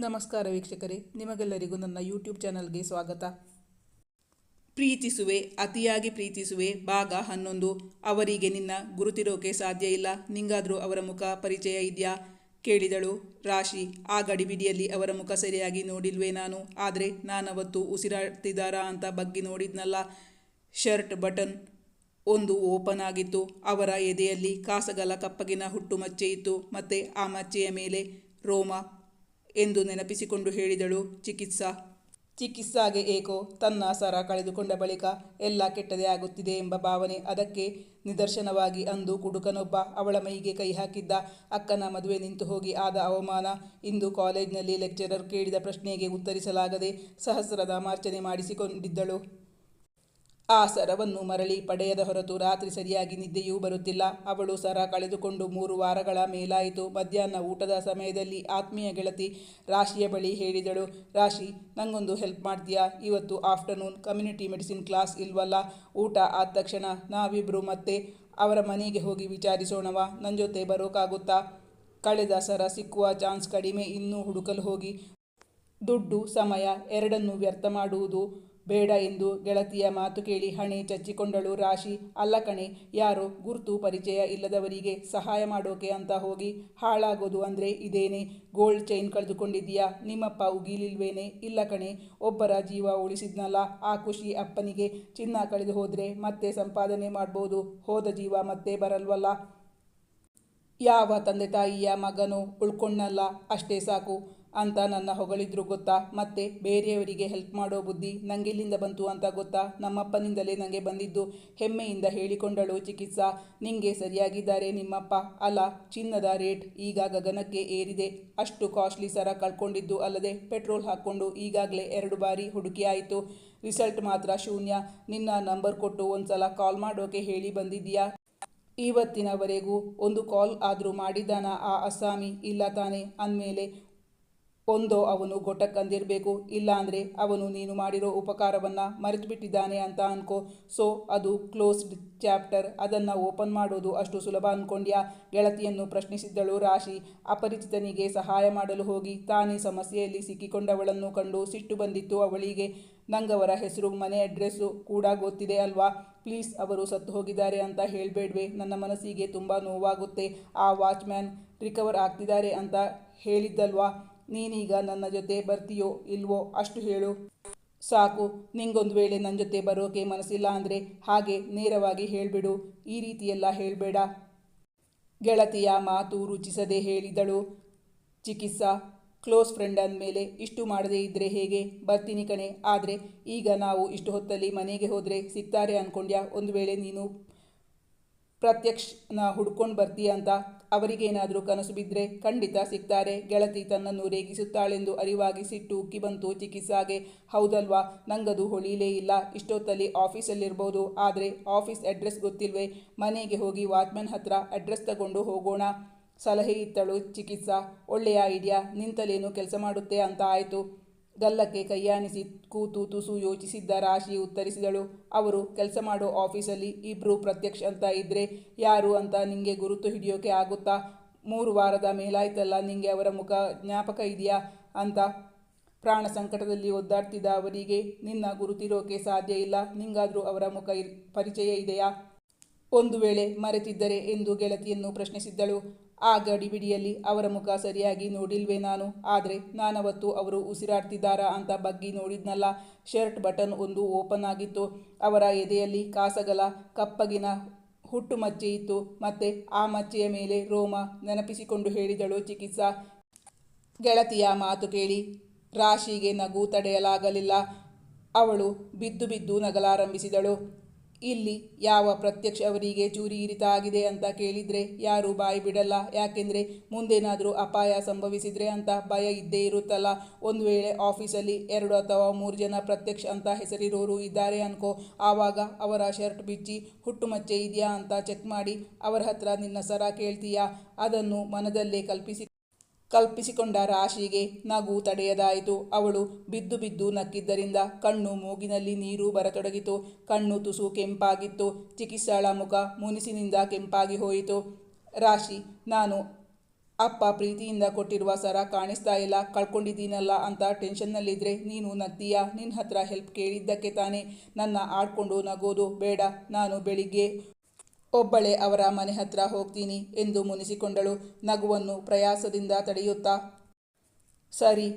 ನಮಸ್ಕಾರ ವೀಕ್ಷಕರೇ, ನಿಮಗೆಲ್ಲರಿಗೂ ನನ್ನ ಯೂಟ್ಯೂಬ್ ಚಾನಲ್ಗೆ ಸ್ವಾಗತ. ಪ್ರೀತಿಸುವೆ, ಅತಿಯಾಗಿ ಪ್ರೀತಿಸುವೆ ಭಾಗ ಹನ್ನೊಂದು. ಅವರಿಗೆ ನಿನ್ನ ಗುರುತಿರೋಕೆ ಸಾಧ್ಯ ಇಲ್ಲ. ನಿಂಗಾದರೂ ಅವರ ಮುಖ ಪರಿಚಯ ಇದೆಯಾ? ಕೇಳಿದಳು ರಾಶಿ. ಆ ಗಡಿಬಿಡಿಯಲ್ಲಿ ಅವರ ಮುಖ ಸರಿಯಾಗಿ ನೋಡಿಲ್ವೇ ನಾನು? ಆದರೆ ನಾನವತ್ತು ಉಸಿರಾಡ್ತಿದ್ದಾರಾ ಅಂತ ಬಗ್ಗಿ ನೋಡಿದ್ನಲ್ಲ. ಶರ್ಟ್, ಬಟನ್ ಒಂದು ಓಪನ್ ಆಗಿತ್ತು. ಅವರ ಎದೆಯಲ್ಲಿ ಕಾಸಗಲ ಕಪ್ಪಗಿನ ಹುಟ್ಟು ಮಚ್ಚೆ ಇತ್ತು. ಮತ್ತೆ ಆ ಮಚ್ಚೆಯ ಮೇಲೆ ರೋಮ ಎಂದು ನೆನಪಿಸಿಕೊಂಡು ಹೇಳಿದಳು ಚಿಕಿತ್ಸಾ. ಚಿಕಿತ್ಸಾಗೆ ಏಕೋ ತನ್ನ ಸರ ಕಳೆದುಕೊಂಡ ಬಳಿಕ ಎಲ್ಲ ಕೆಟ್ಟದೇ ಆಗುತ್ತಿದೆ ಎಂಬ ಭಾವನೆ ಅದಕ್ಕೆ ನಿದರ್ಶನವಾಗಿ ಅಂದು ಕುಡುಕನೊಬ್ಬ ಅವಳ ಮೈಗೆ ಕೈ ಹಾಕಿದ್ದ ಅಕ್ಕನ ಮದುವೆ ನಿಂತು ಹೋಗಿ ಆದ ಅವಮಾನ ಇಂದು ಕಾಲೇಜಿನಲ್ಲಿ ಲೆಕ್ಚರರ್ ಕೇಳಿದ ಪ್ರಶ್ನೆಗೆ ಉತ್ತರಿಸಲಾಗದೆ ಸಹಸ್ರದ ಮಾರ್ಚನೆ ಮಾಡಿಸಿಕೊಂಡಿದ್ದಳು. ಆ ಸರವನ್ನು ಮರಳಿ ಪಡೆಯದ ಹೊರತು ರಾತ್ರಿ ಸರಿಯಾಗಿ ನಿದ್ದೆಯೂ ಬರುತ್ತಿಲ್ಲ. ಅವಳು ಸರ ಕಳೆದುಕೊಂಡು ಮೂರು ವಾರಗಳ ಮೇಲಾಯಿತು. ಮಧ್ಯಾಹ್ನ ಊಟದ ಸಮಯದಲ್ಲಿ ಆತ್ಮೀಯ ಗೆಳತಿ ರಾಶಿಯ ಬಳಿ ಹೇಳಿದಳು, ರಾಶಿ, ನಂಗೊಂದು ಹೆಲ್ಪ್ ಮಾಡ್ತೀಯಾ? ಇವತ್ತು ಆಫ್ಟರ್ನೂನ್ ಕಮ್ಯುನಿಟಿ ಮೆಡಿಸಿನ್ ಕ್ಲಾಸ್ ಇಲ್ವಲ್ಲ? ಊಟ ಆದ ತಕ್ಷಣ ನಾವಿಬ್ಬರು ಮತ್ತೆ ಅವರ ಮನೆಗೆ ಹೋಗಿ ವಿಚಾರಿಸೋಣವಾ? ನನ್ನ ಜೊತೆ ಬರೋಕ್ಕಾಗುತ್ತಾ ಕಳೆದ ಸರ ಸಿಕ್ಕುವ ಚಾನ್ಸ್ ಕಡಿಮೆ. ಇನ್ನೂ ಹುಡುಕಲು ಹೋಗಿ. ದುಡ್ಡು, ಸಮಯ ಎರಡನ್ನೂ ವ್ಯರ್ಥ ಮಾಡುವುದು ಬೇಡ ಎಂದು ಗೆಳತಿಯ ಮಾತು ಕೇಳಿ ಹಣೆ ಚಚ್ಚಿಕೊಂಡಳು ರಾಶಿ. ಅಲ್ಲ ಕಣೆ, ಯಾರೋ ಗುರ್ತು ಪರಿಚಯ ಇಲ್ಲದವರಿಗೆ ಸಹಾಯ ಮಾಡೋಕೆ ಅಂತ ಹೋಗಿ ಹಾಳಾಗೋದು ಅಂದರೆ ಇದೇನೆ? ಗೋಲ್ಡ್ ಚೈನ್ ಕಳೆದುಕೊಂಡಿದ್ದೀಯಾ? ನಿಮ್ಮಪ್ಪ ಉಗಿಲಿಲ್ವೇನೆ? ಇಲ್ಲ ಕಣೆ, ಒಬ್ಬರ ಜೀವ ಉಳಿಸಿದ್ನಲ್ಲ, ಆ ಖುಷಿ ಅಪ್ಪನಿಗೆ ಚಿನ್ನ ಕಳೆದು ಹೋದರೆ ಮತ್ತೆ ಸಂಪಾದನೆ ಮಾಡ್ಬೋದು, ಹೋದ ಜೀವ ಮತ್ತೆ ಬರಲ್ವಲ್ಲ? ಯಾವ ತಂದೆ ತಾಯಿಯ ಮಗನು ಉಳ್ಕೊಂಡಲ್ಲ, ಅಷ್ಟೇ ಸಾಕು. ಅಂತ ನನ್ನ ಹೊಗಳಿದ್ರು ಗೊತ್ತಾ? ಮತ್ತೆ ಬೇರೆಯವರಿಗೆ ಹೆಲ್ಪ್ ಮಾಡೋ ಬುದ್ಧಿ ನಂಗೆಲ್ಲಿಂದ ಬಂತು ಅಂತ ಗೊತ್ತಾ? ನಮ್ಮಪ್ಪನಿಂದಲೇ ನನಗೆ ಬಂದಿದ್ದು ಹೆಮ್ಮೆಯಿಂದ ಹೇಳಿಕೊಂಡಳು ಚಿಕಿತ್ಸಾ. ನಿಂಗೆ ಸರಿಯಾಗಿದ್ದಾರೆ ನಿಮ್ಮಪ್ಪ. ಅಲ್ಲ, ಚಿನ್ನದ ರೇಟ್ ಈಗ ಗಗನಕ್ಕೆ ಏರಿದೆ. ಅಷ್ಟು ಕಾಸ್ಟ್ಲಿ ಸರ ಕಳ್ಕೊಂಡಿದ್ದು ಅಲ್ಲದೆ ಪೆಟ್ರೋಲ್ ಹಾಕ್ಕೊಂಡು ಈಗಾಗಲೇ ಎರಡು ಬಾರಿ ಹುಡುಕಿಯಾಯಿತು ರಿಸಲ್ಟ್ ಮಾತ್ರ ಶೂನ್ಯ. ನಿನ್ನ ನಂಬರ್ ಕೊಟ್ಟು ಒಂದ್ಸಲ ಕಾಲ್ ಮಾಡೋಕೆ ಹೇಳಿ ಬಂದಿದ್ದೀಯಾ? ಇವತ್ತಿನವರೆಗೂ ಒಂದು ಕಾಲ್ ಆದರೂ ಮಾಡಿದ್ದಾನ ಆ ಅಸ್ಸಾಮಿ? ಇಲ್ಲ ತಾನೆ. ಅಂದಮೇಲೆ ಒಂದೋ ಅವನು ಗೊಟ್ಟಕ್ಕಂದಿರಬೇಕು ಇಲ್ಲಾಂದರೆ ಅವನು ನೀನು ಮಾಡಿರೋ ಉಪಕಾರವನ್ನು ಮರೆತು ಬಿಟ್ಟಿದ್ದಾನೆ ಅಂತ ಅನ್ಕೋ. ಸೊ, ಅದು ಕ್ಲೋಸ್ಡ್ ಚಾಪ್ಟರ್. ಅದನ್ನು ಓಪನ್ ಮಾಡೋದು ಅಷ್ಟು ಸುಲಭ ಅಂದ್ಕೊಂಡ್ಯಾ ಗೆಳತಿಯನ್ನು ಪ್ರಶ್ನಿಸಿದ್ದಳು ರಾಶಿ. ಅಪರಿಚಿತನಿಗೆ ಸಹಾಯ ಮಾಡಲು ಹೋಗಿ ತಾನೇ ಸಮಸ್ಯೆಯಲ್ಲಿ ಸಿಕ್ಕಿಕೊಂಡವಳನ್ನು ಕಂಡು ಸಿಟ್ಟು ಬಂದಿತ್ತು ಅವಳಿಗೆ. ನಂಗವರ ಹೆಸರು, ಮನೆ ಅಡ್ರೆಸ್ಸು ಕೂಡ ಗೊತ್ತಿದೆ ಅಲ್ವಾ? ಪ್ಲೀಸ್, ಅವರು ಸತ್ತು ಹೋಗಿದ್ದಾರೆ ಅಂತ ಹೇಳಬೇಡ್ವೆ. ನನ್ನ ಮನಸ್ಸಿಗೆ ತುಂಬ ನೋವಾಗುತ್ತೆ. ಆ ವಾಚ್ಮ್ಯಾನ್ ರಿಕವರ್ ಆಗ್ತಿದ್ದಾರೆ ಅಂತ ಹೇಳಿದ್ದಲ್ವಾ? ನೀನೀಗ ನನ್ನ ಜೊತೆ ಬರ್ತೀಯೋ ಇಲ್ವೋ ಅಷ್ಟು ಹೇಳು. ಸಾಕು, ನಿಂಗೊಂದು ವೇಳೆ ನನ್ನ ಜೊತೆ ಬರೋಕೆ ಮನಸ್ಸಿಲ್ಲ ಅಂದರೆ ಹಾಗೆ ನೇರವಾಗಿ ಹೇಳಿಬಿಡು. ಈ ರೀತಿಯೆಲ್ಲ ಹೇಳಬೇಡ. ಗೆಳತಿಯ ಮಾತು ರುಚಿಸದೆ ಹೇಳಿದಳು. ಚಿಕಿತ್ಸಾ, ಕ್ಲೋಸ್ ಫ್ರೆಂಡ್ ಅಂದಮೇಲೆ ಇಷ್ಟು ಮಾಡದೇ ಇದ್ದರೆ ಹೇಗೆ? ಬರ್ತೀನಿ ಕಣೆ, ಆದರೆ ಈಗ ನಾವು ಇಷ್ಟು ಹೊತ್ತಲ್ಲಿ ಮನೆಗೆ ಹೋದರೆ ಸಿಗ್ತಾರೆ ಅಂದ್ಕೊಂಡ್ಯಾ ಒಂದು ವೇಳೆ ನೀನು ಪ್ರತ್ಯಕ್ಷನ ಹುಡ್ಕೊಂಡು ಬರ್ತೀಯ ಅಂತ ಅವರಿಗೇನಾದರೂ ಕನಸು ಬಿದ್ದರೆ ಖಂಡಿತ ಸಿಗ್ತಾರೆ. ಗೆಳತಿ ತನ್ನನ್ನು ರೇಗಿಸುತ್ತಾಳೆಂದು ಅರಿವಾಗಿ ಸಿಟ್ಟು ಉಕ್ಕಿ ಬಂತು. ಚಿಕಿತ್ಸಾಗೆ ಹೌದಲ್ವಾ? ನಂಗದು ಹೊಳಿಲೇ ಇಲ್ಲ. ಇಷ್ಟೊತ್ತಲ್ಲಿ ಆಫೀಸಲ್ಲಿರ್ಬೋದು. ಆದರೆ ಆಫೀಸ್ ಅಡ್ರೆಸ್ ಗೊತ್ತಿಲ್ವೇ? ಮನೆಗೆ ಹೋಗಿ ವಾಚ್ಮನ್ ಹತ್ರ ಅಡ್ರೆಸ್ ತಗೊಂಡು ಹೋಗೋಣ. ಸಲಹೆ ಇತ್ತಳು ಚಿಕಿತ್ಸಾ. ಒಳ್ಳೆಯ ಐಡಿಯಾ. ನಿಂತಲೇನು ಕೆಲಸ ಮಾಡುತ್ತೆ ಅಂತ ಆಯಿತು. ಗಲ್ಲಕ್ಕೆ ಕೈಯಾನಿಸಿ ಕೂತು ತುಸು ಯೋಚಿಸಿದ್ದ ರಾಶಿ ಉತ್ತರಿಸಿದಳು. ಅವರು ಕೆಲಸ ಮಾಡೋ ಆಫೀಸಲ್ಲಿ ಇಬ್ಬರು ಪ್ರತ್ಯಕ್ಷ ಅಂತ ಇದ್ದರೆ ಯಾರು ಅಂತ ನಿಮಗೆ ಗುರುತು ಹಿಡಿಯೋಕೆ ಆಗುತ್ತಾ? ಮೂರು ವಾರದ ಮೇಲಾಯ್ತಲ್ಲ ನಿಮಗೆ ಅವರ ಮುಖ ಜ್ಞಾಪಕ ಇದೆಯಾ? ಅಂತ ಪ್ರಾಣ ಸಂಕಟದಲ್ಲಿ ಒದ್ದಾಡ್ತಿದ್ದ ಅವರಿಗೆ, ನಿನ್ನ ಗುರುತಿರೋಕೆ ಸಾಧ್ಯ ಇಲ್ಲ. ನಿಂಗಾದರೂ ಅವರ ಮುಖ ಪರಿಚಯ ಇದೆಯಾ? ಒಂದು ವೇಳೆ ಮರೆತಿದ್ದರೆ ಎಂದು ಗೆಳತಿಯನ್ನು ಪ್ರಶ್ನಿಸಿದ್ದಳು. ಆ ಗಡಿಬಿಡಿಯಲ್ಲಿ ಅವರ ಮುಖ ಸರಿಯಾಗಿ ನೋಡಿಲ್ವೇ ನಾನು? ಆದರೆ ನಾನವತ್ತು ಅವರು ಉಸಿರಾಡ್ತಿದ್ದಾರಾ ಅಂತ ಬಗ್ಗಿ ನೋಡಿದ್ನಲ್ಲ. ಶರ್ಟ್ ಬಟನ್ ಒಂದು ಓಪನ್ ಆಗಿತ್ತು. ಅವರ ಎದೆಯಲ್ಲಿ ಕಾಸಗಲ, ಕಪ್ಪಗಿನ ಹುಟ್ಟು ಮಚ್ಚೆ ಇತ್ತು. ಮತ್ತೆ ಆ ಮಚ್ಚೆಯ ಮೇಲೆ ರೋಮ ನೆನಪಿಸಿಕೊಂಡು ಹೇಳಿದಳು ಚಿಕಿತ್ಸಾ. ಗೆಳತಿಯ ಮಾತು ಕೇಳಿ, ರಾಶಿಗೆ ನಗು ತಡೆಯಲಾಗಲಿಲ್ಲ. ಅವಳು ಬಿದ್ದು ಬಿದ್ದು ನಗಲಾರಂಭಿಸಿದಳು. ಇಲ್ಲಿ ಯಾವ ಪ್ರತ್ಯಕ್ಷ ಅವರಿಗೆ ಚೂರಿ ಇರಿತ ಆಗಿದೆ ಅಂತ ಕೇಳಿದರೆ ಯಾರೂ ಬಾಯಿ ಬಿಡಲ್ಲ. ಯಾಕೆಂದರೆ ಮುಂದೇನಾದರೂ ಅಪಾಯ ಸಂಭವಿಸಿದರೆ ಅಂತ ಭಯ ಇದ್ದೇ ಇರುತ್ತಲ್ಲ. ಒಂದು ವೇಳೆ ಆಫೀಸಲ್ಲಿ ಎರಡು ಅಥವಾ ಮೂರು ಜನ ಪ್ರತ್ಯಕ್ಷ ಅಂತ ಹೆಸರಿರೋರು ಇದ್ದಾರೆ ಅನ್ಕೋ, ಆವಾಗ ಅವರ ಶರ್ಟ್ ಬಿಚ್ಚಿ ಹುಟ್ಟುಮಚ್ಚೆ ಇದೆಯಾ ಅಂತ ಚೆಕ್ ಮಾಡಿ ಅವರ ಹತ್ರ ನಿನ್ನ ಸರ ಕೇಳ್ತೀಯಾ? ಅದನ್ನು ಮನದಲ್ಲೇ ಕಲ್ಪಿಸಿ ಕಲ್ಪಿಸಿಕೊಂಡ ರಾಶಿಗೆ ನಗು ತಡೆಯದಾಯಿತು. ಅವಳು ಬಿದ್ದು ಬಿದ್ದು ನಕ್ಕಿದ್ದರಿಂದ ಕಣ್ಣು ಮೂಗಿನಲ್ಲಿ ನೀರು ಬರತೊಡಗಿತು. ಕಣ್ಣು ತುಸು ಕೆಂಪಾಗಿತ್ತು. ಚಿಕಿತ್ಸಾಳ ಮುಖ ಮುನಿಸಿನಿಂದ ಕೆಂಪಾಗಿ ಹೋಯಿತು. ರಾಶಿ, ನಾನು ಅಪ್ಪ ಪ್ರೀತಿಯಿಂದ ಕೊಟ್ಟಿರುವ ಸರ ಕಾಣಿಸ್ತಾ ಇಲ್ಲ. ಕಳ್ಕೊಂಡಿದ್ದೀನಲ್ಲ ಅಂತ ಟೆನ್ಷನ್ನಲ್ಲಿದ್ದರೆ ನೀನು ನತ್ತೀಯ ನಿನ್ನ ಹತ್ರ ಹೆಲ್ಪ್ ಕೇಳಿದ್ದಕ್ಕೆ ತಾನೇ. ನನ್ನ ಆಡ್ಕೊಂಡು ನಗೋದು ಬೇಡ. ನಾನು ಬೆಳಿಗ್ಗೆ ಒಬ್ಬಳೇ ಅವರ ಮನೆ ಹತ್ರ ಹೋಗ್ತೀನಿ ಎಂದು ಮುನಿಸಿಕೊಂಡಳು. ನಗುವನ್ನು ಪ್ರಯಾಸದಿಂದ ತಡೆಯುತ್ತಾ, ಸರಿ,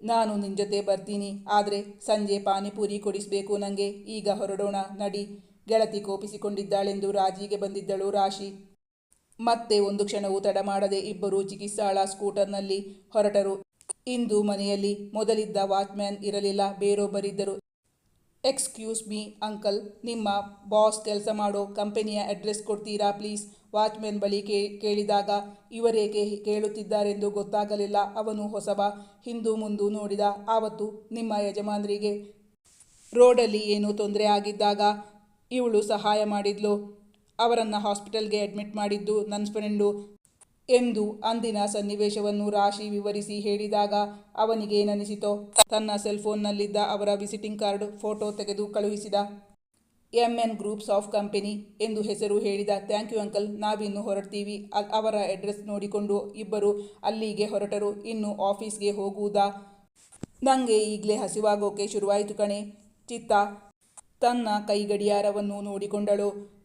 ನಾನು ನಿನ್ನ ಜೊತೆ ಬರ್ತೀನಿ, ಆದರೆ ಸಂಜೆ ಪಾನಿಪುರಿ ಕೊಡಿಸಬೇಕು ನನಗೆ ಈಗ ಹೊರಡೋಣ, ನಡಿ, ಗೆಳತಿ ಕೋಪಿಸಿಕೊಂಡಿದ್ದಾಳೆಂದು ರಾಜಿಗೆ ಬಂದಿದ್ದಳು ರಾಶಿ. ಮತ್ತೆ ಒಂದು ಕ್ಷಣವೂ ತಡ ಮಾಡದೆ ಇಬ್ಬರು ಚಿಕಿತ್ಸಾಳ ಸ್ಕೂಟರ್ನಲ್ಲಿ ಹೊರಟರು. ಇಂದು ಮನೆಯಲ್ಲಿ ಮೊದಲಿದ್ದ ವಾಚ್ಮ್ಯಾನ್ ಇರಲಿಲ್ಲ, ಬೇರೊಬ್ಬರಿದ್ದರು. ಎಕ್ಸ್ಕ್ಯೂಸ್ ಮೀ ಅಂಕಲ್ ನಿಮ್ಮ ಬಾಸ್ ಕೆಲಸ ಮಾಡೋ ಕಂಪನಿಯ ಅಡ್ರೆಸ್ ಕೊಡ್ತೀರಾ ಪ್ಲೀಸ್ ವಾಚ್ಮೆನ್ ಬಳಿ ಕೇ, ಕೇಳಿದಾಗ ಇವರೇಕೆ ಕೇಳುತ್ತಿದ್ದಾರೆಂದು ಗೊತ್ತಾಗಲಿಲ್ಲ. ಅವನು ಹೊಸಬ ಹಿಂದು ಮುಂದು ನೋಡಿದ. ಆವತ್ತು ನಿಮ್ಮ ಯಜಮಾನರಿಗೆ ರೋಡಲ್ಲಿ ಏನೂ ತೊಂದರೆ ಆಗಿದ್ದಾಗ ಇವಳು ಸಹಾಯ ಮಾಡಿದ್ಲು. ಅವರನ್ನು ಹಾಸ್ಪಿಟಲ್ಗೆ ಅಡ್ಮಿಟ್ ಮಾಡಿದ್ದು ನನ್ನ ಫ್ರೆಂಡು ಎಂದು ಅಂದಿನ ಸನ್ನಿವೇಶವನ್ನು ರಾಶಿ ವಿವರಿಸಿ ಹೇಳಿದಾಗ ಅವನಿಗೆ ಏನನಿಸಿತೋ ತನ್ನ ಸೆಲ್ಫೋನ್ನಲ್ಲಿದ್ದ ಅವರ ವಿಸಿಟಿಂಗ್ ಕಾರ್ಡ್ ಫೋಟೋ ತೆಗೆದು ಕಳುಹಿಸಿದ. M N groups of company ಎಂದು ಹೆಸರು ಹೇಳಿದ ಥ್ಯಾಂಕ್ ಯು ಅಂಕಲ್ ನಾವಿನ್ನು ಹೊರಡ್ತೀವಿ. ಅವರ ಅಡ್ರೆಸ್ ನೋಡಿಕೊಂಡು ಇಬ್ಬರು ಅಲ್ಲಿಗೆ ಹೊರಟರು. ಇನ್ನು ಆಫೀಸ್ಗೆ ಹೋಗುವುದಾ? ನನಗೆ ಈಗಲೇ ಹಸಿವಾಗೋಕೆ ಶುರುವಾಯಿತು ಕಣೆ. ಚಿತ್ತ ತನ್ನ ಕೈ ಗಡಿಯಾರವನ್ನು ನೋಡಿಕೊಂಡಳು.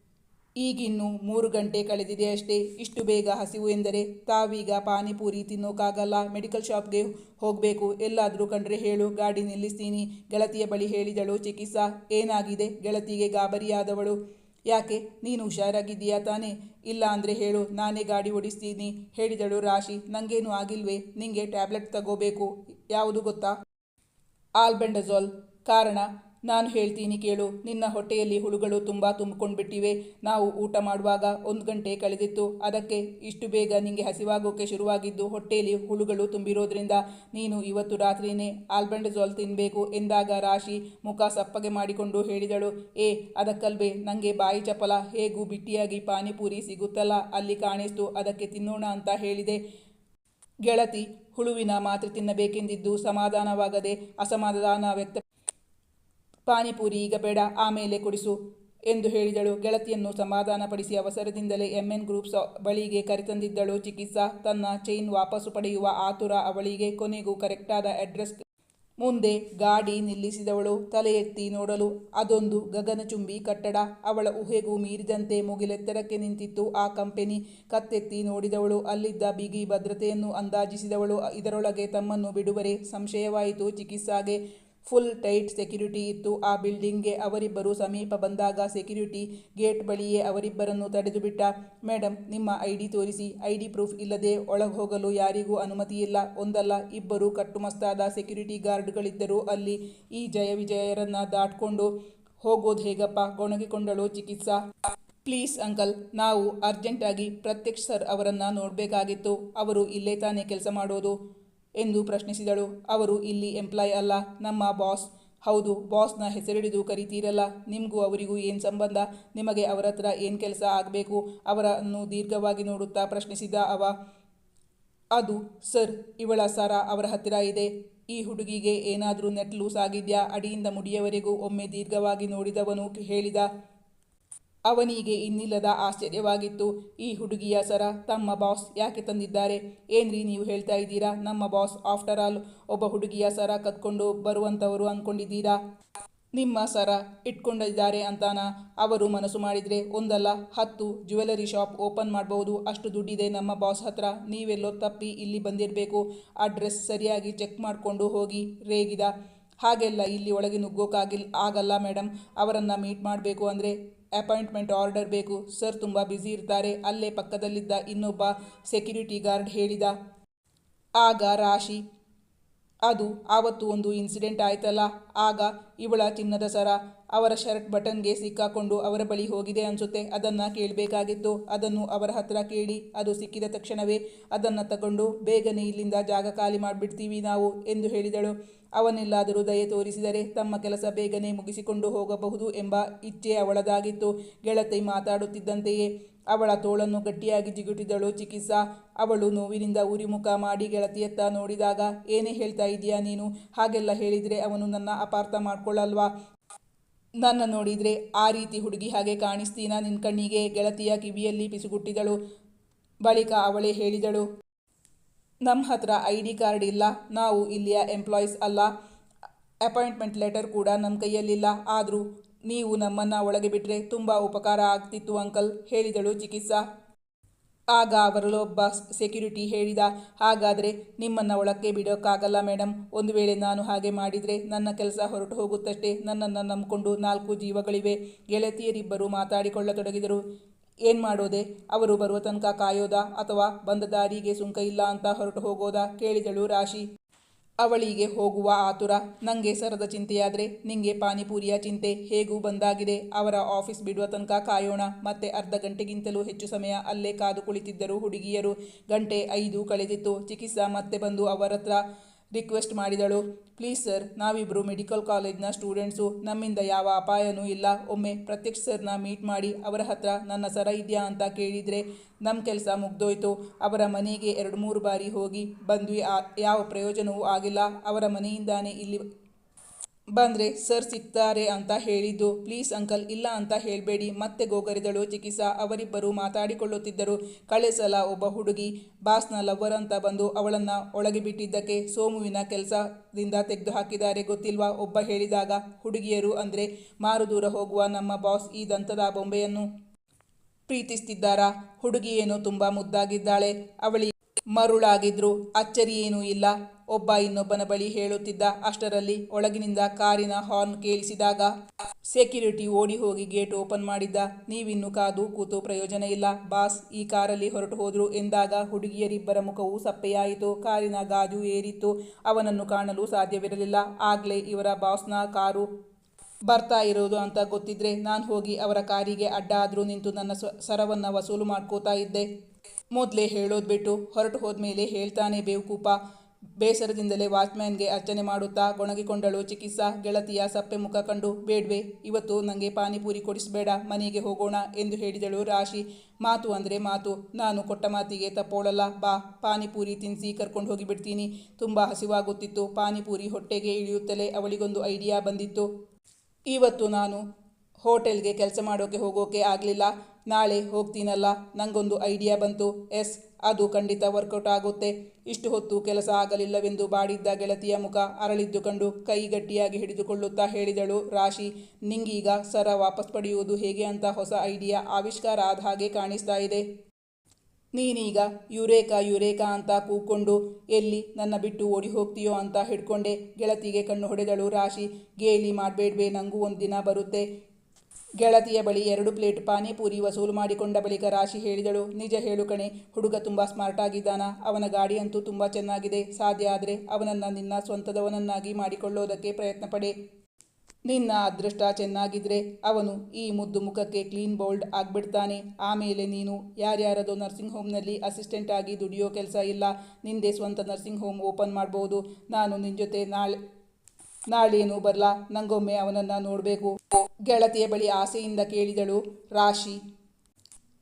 ಈಗಿನ್ನು ಮೂರು ಗಂಟೆ ಕಳೆದಿದೆ ಅಷ್ಟೇ. ಇಷ್ಟು ಬೇಗ ಹಸಿವು ಎಂದರೆ ತಾವೀಗ ಪಾನಿಪುರಿ ತಿನ್ನೋಕ್ಕಾಗಲ್ಲ ಮೆಡಿಕಲ್ ಶಾಪ್ಗೆ ಹೋಗಬೇಕು. ಎಲ್ಲಾದರೂ ಕಂಡ್ರೆ ಹೇಳು, ಗಾಡಿ ನಿಲ್ಲಿಸ್ತೀನಿ. ಗೆಳತಿಯ ಬಳಿ ಹೇಳಿದಳು, ಚಿಕಿತ್ಸಾ, ಏನಾಗಿದೆ ಗೆಳತಿಗೆ ಗಾಬರಿಯಾದವಳು. ಯಾಕೆ? ನೀನು ಹುಷಾರಾಗಿದ್ದೀಯಾ ತಾನೇ? ಇಲ್ಲ ಅಂದರೆ ಹೇಳು, ನಾನೇ ಗಾಡಿ ಓಡಿಸ್ತೀನಿ ಹೇಳಿದಳು ರಾಶಿ. ನನಗೇನು ಆಗಿಲ್ವೇ? ನಿಂಗೆ ಟ್ಯಾಬ್ಲೆಟ್ ತಗೋಬೇಕು. ಯಾವುದು ಗೊತ್ತಾ? ಆಲ್ಬೆಂಡಜೋಲ್. ಕಾರಣ ನಾನು ಹೇಳ್ತೀನಿ ಕೇಳು, ನಿನ್ನ ಹೊಟ್ಟೆಯಲ್ಲಿ ಹುಳುಗಳು ತುಂಬ ತುಂಬಿಕೊಂಡ್ಬಿಟ್ಟಿವೆ ನಾವು ಊಟ ಮಾಡುವಾಗ ಒಂದು ಗಂಟೆ ಕಳೆದಿತ್ತು. ಅದಕ್ಕೆ ಇಷ್ಟು ಬೇಗ ನಿಂಗೆ ಹಸಿವಾಗೋಕೆ ಶುರುವಾಗಿದ್ದು ಹೊಟ್ಟೆಯಲ್ಲಿ ಹುಳುಗಳು ತುಂಬಿರೋದ್ರಿಂದ ನೀನು ಇವತ್ತು ರಾತ್ರಿನೇ ಆಲ್ಬೆಂಡಜೋಲ್ ತಿನ್ನಬೇಕು ಎಂದಾಗ ರಾಶಿ ಮುಖ ಸಪ್ಪಗೆ ಮಾಡಿಕೊಂಡು ಹೇಳಿದಳು. ಏ, ಅದಕ್ಕಲ್ವೇ ನನಗೆ ಬಾಯಿ ಚಪಲ ಹೇಗೂ ಬಿಟ್ಟಿಯಾಗಿ ಪಾನಿಪುರಿ ಸಿಗುತ್ತಲ್ಲ, ಅಲ್ಲಿ ಕಾಣಿಸ್ತು, ಅದಕ್ಕೆ ತಿನ್ನೋಣ ಅಂತ ಹೇಳಿದೆ. ಗೆಳತಿ, ಹುಳುವಿನ ಮಾತ್ರೆ ತಿನ್ನಬೇಕೆಂದಿದ್ದು ಸಮಾಧಾನವಾಗದೆ ಅಸಮಾಧಾನ ವ್ಯಕ್ತ ಪಾನಿಪುರಿ ಈಗ ಬೇಡ ಆಮೇಲೆ ಕೊಡಿಸು ಎಂದು ಹೇಳಿದಳು. ಗೆಳತಿಯನ್ನು ಸಮಾಧಾನಪಡಿಸಿ ಅವಸರದಿಂದಲೇ ಎಂಎನ್ ಎನ್ ಗ್ರೂಪ್ಸ್ ಬಳಿಗೆ ಕರೆತಂದಿದ್ದಳು. ಚಿಕಿತ್ಸಾ ತನ್ನ ಚೈನ್ ವಾಪಸ್ಸು ಪಡೆಯುವ ಆತುರ ಅವಳಿಗೆ, ಕೊನೆಗೂ ಕರೆಕ್ಟಾದ ಅಡ್ರೆಸ್ ಮುಂದೆ ಗಾಡಿ ನಿಲ್ಲಿಸಿದವಳು. ತಲೆ ಎತ್ತಿ ನೋಡಲು ಅದೊಂದು ಗಗನಚುಂಬಿ ಕಟ್ಟಡ. ಅವಳ ಊಹೆಗೂ ಮೀರಿದಂತೆ ಮುಗಿಲೆತ್ತರಕ್ಕೆ ನಿಂತಿತ್ತು. ಆ ಕಂಪೆನಿ ಕತ್ತೆತ್ತಿ ನೋಡಿದವಳು. ಅಲ್ಲಿದ್ದ ಬಿಗಿ ಭದ್ರತೆಯನ್ನು ಅಂದಾಜಿಸಿದವಳು. ಇದರೊಳಗೆ ತಮ್ಮನ್ನು ಬಿಡುವರೆ ಸಂಶಯವಾಯಿತು. ಚಿಕಿತ್ಸಾಗೆ ಫುಲ್ ಟೈಟ್ ಸೆಕ್ಯುರಿಟಿ ಇತ್ತು. ಆ ಬಿಲ್ಡಿಂಗ್ಗೆ ಅವರಿಬ್ಬರು ಸಮೀಪ ಬಂದಾಗ ಸೆಕ್ಯುರಿಟಿ ಗೇಟ್ ಬಳಿಯೇ ಅವರಿಬ್ಬರನ್ನು ತಡೆದು ಬಿಟ್ಟ ಮೇಡಮ್ ನಿಮ್ಮ ಐ ಡಿ ತೋರಿಸಿ. ಐ ಡಿ ಪ್ರೂಫ್ ಇಲ್ಲದೆ ಒಳಗೆ ಹೋಗಲು ಯಾರಿಗೂ ಅನುಮತಿಯಿಲ್ಲ. ಒಂದಲ್ಲ, ಇಬ್ಬರು ಕಟ್ಟುಮಸ್ತಾದ ಸೆಕ್ಯುರಿಟಿ ಗಾರ್ಡ್ಗಳಿದ್ದರು. ಅಲ್ಲಿ ಈ ಜಯ ವಿಜಯರನ್ನ ದಾಟ್ಕೊಂಡು ಹೋಗೋದು ಹೇಗಪ್ಪ? ಗೊಣಗಿಕೊಂಡಳು ಚಿಕಿತ್ಸಾ. ಪ್ಲೀಸ್ ಅಂಕಲ್, ನಾವು ಅರ್ಜೆಂಟಾಗಿ ಪ್ರತ್ಯಕ್ಷ ಸರ್ ಅವರನ್ನು ನೋಡಬೇಕಾಗಿತ್ತು. ಅವರು ಇಲ್ಲೇ ತಾನೇ ಕೆಲಸ ಮಾಡೋದು. ಎಂದು ಪ್ರಶ್ನಿಸಿದಳು. ಅವರು ಇಲ್ಲಿ ಎಂಪ್ಲಾಯ್ ಅಲ್ಲ, ನಮ್ಮ ಬಾಸ್. ಹೌದು, ಬಾಸ್ನ ಹೆಸರಿಡಿದು ಕರಿತೀರಲ್ಲ. ನಿಮಗೂ ಅವರಿಗೂ ಏನು ಸಂಬಂಧ? ನಿಮಗೆ ಅವರ ಹತ್ರ ಏನು ಕೆಲಸ ಆಗಬೇಕು? ಅವರನ್ನು ದೀರ್ಘವಾಗಿ ನೋಡುತ್ತಾ ಪ್ರಶ್ನಿಸಿದ ಅವ, ಅದು, ಸರ್, ಇವಳ ಸರ ಅವರ ಹತ್ತಿರ ಇದೆ. ಈ ಹುಡುಗಿಗೆ ಏನಾದರೂ ನೆಟ್ ಲೂಸ್ ಆಗಿದ್ಯಾ? ಅಡಿಯಿಂದ ಮುಡಿಯವರೆಗೂ ಒಮ್ಮೆ ದೀರ್ಘವಾಗಿ ನೋಡಿದವನು, ಹೇಳಿದ ಅವನಿಗೆ ಇನ್ನಿಲ್ಲದ ಆಶ್ಚರ್ಯವಾಗಿತ್ತು. ಈ ಹುಡುಗಿಯ ಸರ ತಮ್ಮ ಬಾಸ್ ಯಾಕೆ ತಂದಿದ್ದಾರೆ? ಏನ್ರಿ ನೀವು ಹೇಳ್ತಾ ಇದ್ದೀರಾ? ನಮ್ಮ ಬಾಸ್ ಆಫ್ಟರ್ ಆಲ್ ಒಬ್ಬ ಹುಡುಗಿಯ ಸರ ಕತ್ಕೊಂಡು ಬರುವಂಥವರು ಅಂದ್ಕೊಂಡಿದ್ದೀರಾ ನಿಮ್ಮ ಸರ ಇಟ್ಕೊಂಡಿದ್ದಾರೆ ಅಂತಾನ? ಅವರು ಮನಸ್ಸು ಮಾಡಿದರೆ ಒಂದಲ್ಲ, ಹತ್ತು ಜ್ಯುವೆಲರಿ ಶಾಪ್ ಓಪನ್ ಮಾಡಬಹುದು ಅಷ್ಟು ದುಡ್ಡಿದೆ ನಮ್ಮ ಬಾಸ್ ಹತ್ರ. ನೀವೆಲ್ಲೋ ತಪ್ಪಿ ಇಲ್ಲಿ ಬಂದಿರಬೇಕು. ಅಡ್ರೆಸ್ ಸರಿಯಾಗಿ ಚೆಕ್ ಮಾಡಿಕೊಂಡು ಹೋಗಿ ರೇಗಿದ. ಹಾಗೆಲ್ಲ ಇಲ್ಲಿ ಒಳಗೆ ನುಗ್ಗೋಕ್ಕಾಗಿಲ್ ಆಗಲ್ಲ ಮೇಡಮ್ ಅವರನ್ನು ಮೀಟ್ ಮಾಡಬೇಕು ಅಂದರೆ ಅಪಾಯಿಂಟ್ಮೆಂಟ್ ಆರ್ಡರ್ ಬೇಕು. ಸರ್, ತುಂಬ ಬ್ಯುಸಿ ಇರ್ತಾರೆ. ಅಲ್ಲೇ ಪಕ್ಕದಲ್ಲಿದ್ದ ಇನ್ನೊಬ್ಬ ಸೆಕ್ಯೂರಿಟಿ ಗಾರ್ಡ್ ಹೇಳಿದ. ಆಗ ರಾಶಿ ಅದು ಆವತ್ತು ಒಂದು ಇನ್ಸಿಡೆಂಟ್ ಆಯ್ತಲ್ಲ? ಆಗ ಇವಳ ಚಿನ್ನದ ಸರ ಅವರ ಶರ್ಟ್ ಬಟನ್ಗೆ ಸಿಕ್ಕಾಕೊಂಡು ಅವರ ಬಳಿ ಹೋಗಿದೆ ಅನಿಸುತ್ತೆ. ಅದನ್ನು ಕೇಳಬೇಕಾಗಿತ್ತು. ಅದನ್ನು ಅವರ ಹತ್ರ ಕೇಳಿ ಅದು ಸಿಕ್ಕಿದ ತಕ್ಷಣವೇ ಅದನ್ನು ತಗೊಂಡು ಬೇಗನೆ ಇಲ್ಲಿಂದ ಜಾಗ ಖಾಲಿ ಮಾಡಿಬಿಡ್ತೀವಿ ನಾವು ಎಂದು ಹೇಳಿದಳು. ಅವನೆಲ್ಲಾದರೂ ದಯೆ ತೋರಿಸಿದರೆ ತಮ್ಮ ಕೆಲಸ ಬೇಗನೆ ಮುಗಿಸಿಕೊಂಡು ಹೋಗಬಹುದು ಎಂಬ ಇಚ್ಛೆ ಅವಳದಾಗಿತ್ತು. ಗೆಳತಿ ಮಾತಾಡುತ್ತಿದ್ದಂತೆಯೇ ಅವಳ ತೋಳನ್ನು ಗಟ್ಟಿಯಾಗಿ ಜಿಗುಟಿದಳು ಚಿಕಿತ್ಸಾ. ಅವಳು ನೋವಿನಿಂದ ಉರಿಮುಖ ಮಾಡಿ ಗೆಳತಿಯತ್ತ ನೋಡಿದಾಗ, ಏನೇ ಹೇಳ್ತಾ ಇದೀಯಾ ನೀನು? ಹಾಗೆಲ್ಲ ಹೇಳಿದರೆ ಅವನು ನನ್ನ ಅಪಾರ್ಥ ಮಾಡ್ಕೊಳ್ಳಲ್ವಾ? ನನ್ನ ನೋಡಿದರೆ ಆ ರೀತಿ ಹುಡುಗಿ ಹಾಗೆ ಕಾಣಿಸ್ತೀನಾ ನಿನ್ನ ಕಣ್ಣಿಗೆ? ಗೆಳತಿಯ ಕಿವಿಯಲ್ಲಿ ಪಿಸುಗುಟ್ಟಿದಳು. ಬಳಿಕ ಅವಳೇ ಹೇಳಿದಳು ನಮ್ಮ ಹತ್ರ ಐ ಡಿ ಕಾರ್ಡ್ ಇಲ್ಲ. ನಾವು ಇಲ್ಲಿಯ ಎಂಪ್ಲಾಯೀಸ್ ಅಲ್ಲ. ಅಪಾಯಿಂಟ್ಮೆಂಟ್ ಲೆಟರ್ ಕೂಡ ನಮ್ಮ ಕೈಯಲ್ಲಿಲ್ಲ. ಆದರೂ ನೀವು ನಮ್ಮನ್ನ ಒಳಗೆ ಬಿಟ್ಟರೆ ತುಂಬ ಉಪಕಾರ ಆಗ್ತಿತ್ತು, ಅಂಕಲ್, ಹೇಳಿದಳು ಚಿಕಿತ್ಸಾ. ಆಗ ಅವರಲ್ಲೊಬ್ಬ ಸೆಕ್ಯೂರಿಟಿ ಹೇಳಿದ, ಹಾಗಾದರೆ ನಿಮ್ಮನ್ನು ಒಳಕ್ಕೆ ಬಿಡೋಕ್ಕಾಗಲ್ಲ ಮೇಡಮ್ ಒಂದು ವೇಳೆ ನಾನು ಹಾಗೆ ಮಾಡಿದರೆ ನನ್ನ ಕೆಲಸ ಹೊರಟು ಹೋಗುತ್ತಷ್ಟೇ. ನನ್ನನ್ನು ನಂಬಿಕೊಂಡು ನಾಲ್ಕು ಜೀವಗಳಿವೆ. ಗೆಳತಿಯರಿಬ್ಬರು ಮಾತಾಡಿಕೊಳ್ಳತೊಡಗಿದರು. ಏನು ಮಾಡೋದೆ? ಅವರು ಬರುವ ತನಕ ಕಾಯೋದಾ ಅಥವಾ ಬಂದ ದಾರಿಗೆ ಸುಂಕ ಇಲ್ಲ ಅಂತ ಹೊರಟು ಹೋಗೋದಾ? ಕೇಳಿದಳು ರಾಶಿ. ಅವಳಿಗೆ ಹೋಗುವ ಆತುರ ನಂಗೆ ಸರದ ಚಿಂತೆಯಾದರೆ ನಿಂಗೆ ಪಾನಿಪೂರಿಯ ಚಿಂತೆ ಹೇಗೂ ಬಂದಾಗಿದೆ. ಅವರ ಆಫೀಸ್ ಬಿಡುವ ತನಕ ಕಾಯೋಣ. ಮತ್ತೆ ಅರ್ಧ ಗಂಟೆಗಿಂತಲೂ ಹೆಚ್ಚು ಸಮಯ ಅಲ್ಲೇ ಕಾದು ಕುಳಿತಿದ್ದರು ಹುಡುಗಿಯರು. ಗಂಟೆ ಐದು ಕಳೆದಿತ್ತು. ಚಿಕಿತ್ಸಾ ಮತ್ತೆ ಬಂದು ಅವರತ್ರ ರಿಕ್ವೆಸ್ಟ್ ಮಾಡಿದಳು. ಪ್ಲೀಸ್ ಸರ್ ನಾವಿಬ್ಬರು ಮೆಡಿಕಲ್ ಕಾಲೇಜ್ನ ಸ್ಟೂಡೆಂಟ್ಸು. ನಮ್ಮಿಂದ ಯಾವ ಅಪಾಯನೂ ಇಲ್ಲ. ಒಮ್ಮೆ ಪ್ರತ್ಯಕ್ಷ ಸರ್ನ ಮೀಟ್ ಮಾಡಿ ಅವರ ಹತ್ರ ನನ್ನ ಸರ ಇದೆಯಾ ಅಂತ ಕೇಳಿದರೆ ನಮ್ಮ ಕೆಲಸ ಮುಗ್ದೋಯ್ತು. ಅವರ ಮನೆಗೆ ಎರಡು ಮೂರು ಬಾರಿ ಹೋಗಿ ಬಂದ್ವಿ. ಯಾವ ಪ್ರಯೋಜನವೂ ಆಗಿಲ್ಲ. ಅವರ ಮನೆಯಿಂದಾನೇ ಇಲ್ಲಿ ಬಂದರೆ ಸರ್ ಸಿಗ್ತಾರೆ ಅಂತ ಹೇಳಿದ್ದು. ಪ್ಲೀಸ್ ಅಂಕಲ್ ಇಲ್ಲ ಅಂತ ಹೇಳಬೇಡಿ. ಮತ್ತೆ ಗೋಗರಿದಳು. ಚಿಕಿತ್ಸಾ ಅವರಿಬ್ಬರು ಮಾತಾಡಿಕೊಳ್ಳುತ್ತಿದ್ದರು. ಕಳೆ ಸಲ ಒಬ್ಬ ಹುಡುಗಿ, ಬಾಸ್ನ ಲವ್ವರ್ ಅಂತ ಬಂದು ಅವಳನ್ನು ಒಳಗೆ ಬಿಟ್ಟಿದ್ದಕ್ಕೆ ಸೋಮುವಿನ ಕೆಲಸದಿಂದ ತೆಗೆದು ಹಾಕಿದ್ದಾರೆ ಗೊತ್ತಿಲ್ವಾ? ಒಬ್ಬ ಹೇಳಿದಾಗ ಹುಡುಗಿಯರು ಅಂದರೆ ಮಾರು ದೂರ ಹೋಗುವ ನಮ್ಮ ಬಾಸ್ ಈ ದಂತದ ಬೊಂಬೆಯನ್ನು ಪ್ರೀತಿಸ್ತಿದ್ದಾರಾ? ಹುಡುಗಿ ಏನೋ ತುಂಬ ಮುದ್ದಾಗಿದ್ದಾಳೆ. ಅವಳಿ ಮರುಳಾಗಿದ್ರು. ಅಚ್ಚರಿ ಏನೂ ಇಲ್ಲ. ಒಬ್ಬ ಇನ್ನೊಬ್ಬನ ಬಳಿ ಹೇಳುತ್ತಿದ್ದ ಅಷ್ಟರಲ್ಲಿ ಒಳಗಿನಿಂದ ಕಾರಿನ ಹಾರ್ನ್ ಕೇಳಿಸಿದಾಗ ಸೆಕ್ಯೂರಿಟಿ ಓಡಿ ಹೋಗಿ ಗೇಟ್ ಓಪನ್ ಮಾಡಿದ್ದ. ನೀವಿನ್ನು ಕಾದು ಕೂತು ಪ್ರಯೋಜನ ಇಲ್ಲ. ಬಾಸ್, ಈ ಕಾರಲ್ಲಿ ಹೊರಟು ಹೋದ್ರು ಎಂದಾಗ ಹುಡುಗಿಯರಿಬ್ಬರ ಮುಖವು ಸಪ್ಪೆಯಾಯಿತು. ಕಾರಿನ ಗಾಜು ಏರಿತ್ತು. ಅವನನ್ನು ಕಾಣಲು ಸಾಧ್ಯವಿರಲಿಲ್ಲ. ಆಗ್ಲೇ ಇವರ ಬಾಸ್ನ ಕಾರು ಬರ್ತಾ ಇರೋದು ಅಂತ ಗೊತ್ತಿದ್ರೆ ನಾನು ಹೋಗಿ ಅವರ ಕಾರಿಗೆ ಅಡ್ಡ ಆದರೂ ನಿಂತು ನನ್ನ ಸರವನ್ನು ವಸೂಲು ಮಾಡ್ಕೋತಾ ಇದ್ದೆ. ಮೊದಲೇ ಹೇಳೋದು ಬಿಟ್ಟು ಹೊರಟು ಹೋದ್ಮೇಲೆ ಹೇಳ್ತಾನೆ ಬೇವುಕೂಪ. ಬೇಸರದಿಂದಲೇ ವಾಚ್ಮ್ಯಾನ್ಗೆ ಅರ್ಚನೆ ಮಾಡುತ್ತಾ ಗೊಣಗಿಕೊಂಡಳು. ಚಿಕಿತ್ಸಾ ಗೆಳತಿಯ ಸಪ್ಪೆ ಮುಖ ಕಂಡು, ಬೇಡ್ವೆ, ಇವತ್ತು ನನಗೆ ಪಾನಿಪೂರಿ ಕೊಡಿಸಬೇಡ, ಮನೆಗೆ ಹೋಗೋಣ ಎಂದು ಹೇಳಿದಳು ರಾಶಿ. ಮಾತು ಅಂದರೆ ಮಾತು. ನಾನು ಕೊಟ್ಟ ಮಾತಿಗೆ ತಪ್ಪೋಳಲ್ಲ. ಬಾ, ಪಾನಿಪೂರಿ ತಿನ್ನಿಸಿ ಕರ್ಕೊಂಡು ಹೋಗಿಬಿಡ್ತೀನಿ. ತುಂಬ ಹಸಿವಾಗುತ್ತಿತ್ತು. ಪಾನಿಪೂರಿ ಹೊಟ್ಟೆಗೆ ಇಳಿಯುತ್ತಲೇ ಅವಳಿಗೊಂದು ಐಡಿಯಾ ಬಂದಿತ್ತು. ಇವತ್ತು ನಾನು ಹೋಟೆಲ್ಗೆ ಕೆಲಸ ಮಾಡೋಕೆ ಹೋಗೋಕೆ ಆಗಲಿಲ್ಲ. ನಾಳೆ ಹೋಗ್ತೀನಲ್ಲ. ನನಗೊಂದು ಐಡಿಯಾ ಬಂತು. ಎಸ್, ಅದು ಖಂಡಿತ ವರ್ಕೌಟ್ ಆಗುತ್ತೆ. ಇಷ್ಟು ಹೊತ್ತು ಕೆಲಸ ಆಗಲಿಲ್ಲವೆಂದು ಬಾಡಿದ್ದ ಗೆಳತಿಯ ಮುಖ ಅರಳಿದ್ದು ಕಂಡು ಕೈ ಗಟ್ಟಿಯಾಗಿ ಹಿಡಿದುಕೊಳ್ಳುತ್ತಾ ಹೇಳಿದಳು ರಾಶಿ. ನಿಂಗೀಗ ಸರ ವಾಪಸ್ ಪಡೆಯುವುದು ಹೇಗೆ ಅಂತ ಹೊಸ ಐಡಿಯಾ ಆವಿಷ್ಕಾರ ಆದ ಹಾಗೆ ಕಾಣಿಸ್ತಾ ಇದೆ. ನೀನೀಗ ಯುರೇಕಾ ಯುರೇಕಾ ಅಂತ ಕೂಕೊಂಡು ಎಲ್ಲಿ ನನ್ನ ಬಿಟ್ಟು ಓಡಿ ಹೋಗ್ತೀಯೋ ಅಂತ ಹಿಡ್ಕೊಂಡೆ ಗೆಳತಿಗೆ ಕಣ್ಣು ಹೊಡೆದಳು ರಾಶಿ. ಗೇಲಿ ಮಾಡಬೇಡ್ವೆ ನನಗೂ ಒಂದು ದಿನ ಬರುತ್ತೆ. ಗೆಳತಿಯ ಬಳಿ ಎರಡು ಪ್ಲೇಟ್ ಪಾನಿಪೂರಿ ವಸೂಲು ಮಾಡಿಕೊಂಡ ಬಳಿಕ ರಾಶಿ ಹೇಳಿದಳು. ನಿಜ ಹೇಳು ಕಣೆ, ಹುಡುಗ ತುಂಬ ಸ್ಮಾರ್ಟ್ ಆಗಿದ್ದಾನ. ಅವನ ಗಾಡಿ ಅಂತೂ ತುಂಬ ಚೆನ್ನಾಗಿದೆ. ಸಾಧ್ಯ ಆದರೆ ಅವನನ್ನು ನಿನ್ನ ಸ್ವಂತದವನನ್ನಾಗಿ ಮಾಡಿಕೊಳ್ಳೋದಕ್ಕೆ ಪ್ರಯತ್ನ ಪಡೆ. ನಿನ್ನ ಅದೃಷ್ಟ ಚೆನ್ನಾಗಿದ್ರೆ ಅವನು ಈ ಮುದ್ದು ಮುಖಕ್ಕೆ ಕ್ಲೀನ್ ಬೌಲ್ಡ್ ಆಗಿಬಿಡ್ತಾನೆ. ಆಮೇಲೆ ನೀನು ಯಾರ್ಯಾರದೋ ನರ್ಸಿಂಗ್ ಹೋಮ್ನಲ್ಲಿ ಅಸಿಸ್ಟೆಂಟ್ ಆಗಿ ದುಡಿಯೋ ಕೆಲಸ ಇಲ್ಲ. ನಿಂದೇ ಸ್ವಂತ ನರ್ಸಿಂಗ್ ಹೋಮ್ ಓಪನ್ ಮಾಡ್ಬೋದು. ನಾನು ನಿನ್ನ ಜೊತೆ ನಾಳೆ ನಾಳೇನು ಬರಲಾ? ನಂಗೊಮ್ಮೆ ಅವನನ್ನು ನೋಡಬೇಕು. ಗೆಳತಿಯ ಬಳಿ ಆಸೆಯಿಂದ ಕೇಳಿದಳು ರಾಶಿ.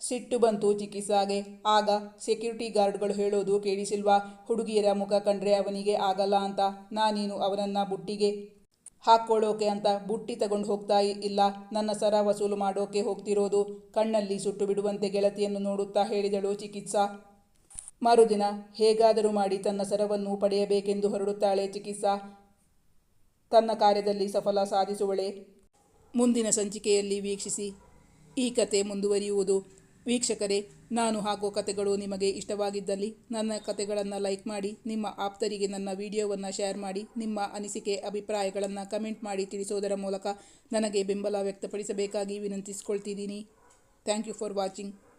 ಸಿಟ್ಟು ಬಂತು ಚಿಕಿತ್ಸಾಗೆ. ಆಗ ಸೆಕ್ಯೂರಿಟಿ ಗಾರ್ಡ್ಗಳು ಹೇಳೋದು ಕೇಳಿಸಿಲ್ವಾ? ಹುಡುಗಿಯರ ಮುಖ ಕಂಡ್ರೆ ಅವನಿಗೆ ಆಗಲ್ಲ ಅಂತ. ನಾನೇನು ಅವನನ್ನು ಬುಟ್ಟಿಗೆ ಹಾಕ್ಕೊಳ್ಳೋಕೆ ಅಂತ ಬುಟ್ಟಿ ತಗೊಂಡು ಹೋಗ್ತಾ ಇಲ್ಲ. ನನ್ನ ಸರ ವಸೂಲು ಮಾಡೋಕೆ ಹೋಗ್ತಿರೋದು. ಕಣ್ಣಲ್ಲಿ ಸುಟ್ಟು ಬಿಡುವಂತೆ ಗೆಳತಿಯನ್ನು ನೋಡುತ್ತಾ ಹೇಳಿದಳು ಚಿಕಿತ್ಸಾ. ಮರುದಿನ ಹೇಗಾದರೂ ಮಾಡಿ ತನ್ನ ಸರವನ್ನು ಪಡೆಯಬೇಕೆಂದು ಹೊರಡುತ್ತಾಳೆ ಚಿಕಿತ್ಸಾ. ತನ್ನ ಕಾರ್ಯದಲ್ಲಿ ಸಫಲ ಸಾಧಿಸುವಳೆ. ಮುಂದಿನ ಸಂಚಿಕೆಯಲ್ಲಿ ವೀಕ್ಷಿಸಿ. ಈ ಕತೆ ಮುಂದುವರಿಯುವುದು. ವೀಕ್ಷಕರೇ, ನಾನು ಹಾಕೋ ಕತೆಗಳು ನಿಮಗೆ ಇಷ್ಟವಾಗಿದ್ದಲ್ಲಿ ನನ್ನ ಕತೆಗಳನ್ನು ಲೈಕ್ ಮಾಡಿ, ನಿಮ್ಮ ಆಪ್ತರಿಗೆ ನನ್ನ ವಿಡಿಯೋವನ್ನು ಶೇರ್ ಮಾಡಿ, ನಿಮ್ಮ ಅನಿಸಿಕೆ, ಅಭಿಪ್ರಾಯಗಳನ್ನು ಕಮೆಂಟ್ ಮಾಡಿ ತಿಳಿಸೋದರ ಮೂಲಕ ನನಗೆ ಬೆಂಬಲ ವ್ಯಕ್ತಪಡಿಸಬೇಕಾಗಿ ವಿನಂತಿಸಿಕೊಳ್ತಿದ್ದೀನಿ. Thank you for watching.